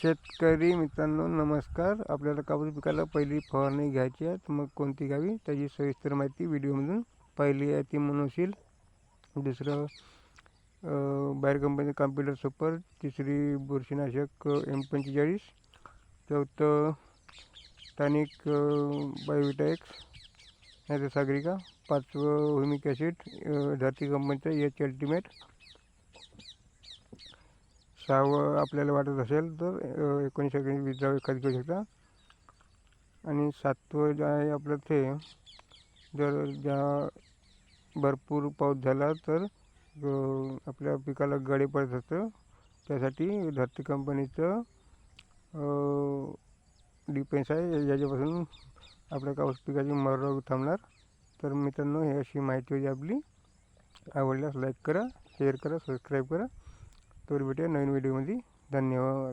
शेतकरी मित्रांनो नमस्कार. आपल्याला कापूस पिकाला पहिली फवारणी घ्यायची आहे तर मग कोणती घ्यावी? त्याची सविस्तर माहिती व्हिडिओमधून पहिली आहे ती मनोशील दुसरं बाहेर कंपनी कॉम्प्युटर सुपर तिसरी बुरशीनाशक एम पंचेचाळीस. चौथं टॅनिक बायोविटॅक्स नाही तर सागरिका. पाचवं हुमिक ॲसिड धरती कंपनीचं एच अल्टिमेट सहावं आपल्याला वाटत असेल तर एकोणीसशे एकोणीस एकोणीस वीस जावं एखादी करू शकता. आणि सातवं जे आहे आपलं ते जर ज्या भरपूर पाऊस झाला तर आपल्या पिकाला गळे पडत असतं. त्यासाठी धरती कंपनीचं डिफेन्स आहे. याच्यापासून आपल्या कापूस पिकाची मर थांबणार. तर मित्रांनो ही अशी माहिती होती आपली. आवडल्यास लाईक करा शेअर करा सबस्क्राईब करा. తోడ్పెట్టే నైన్ వీడియో మంది ధన్యవాదాలు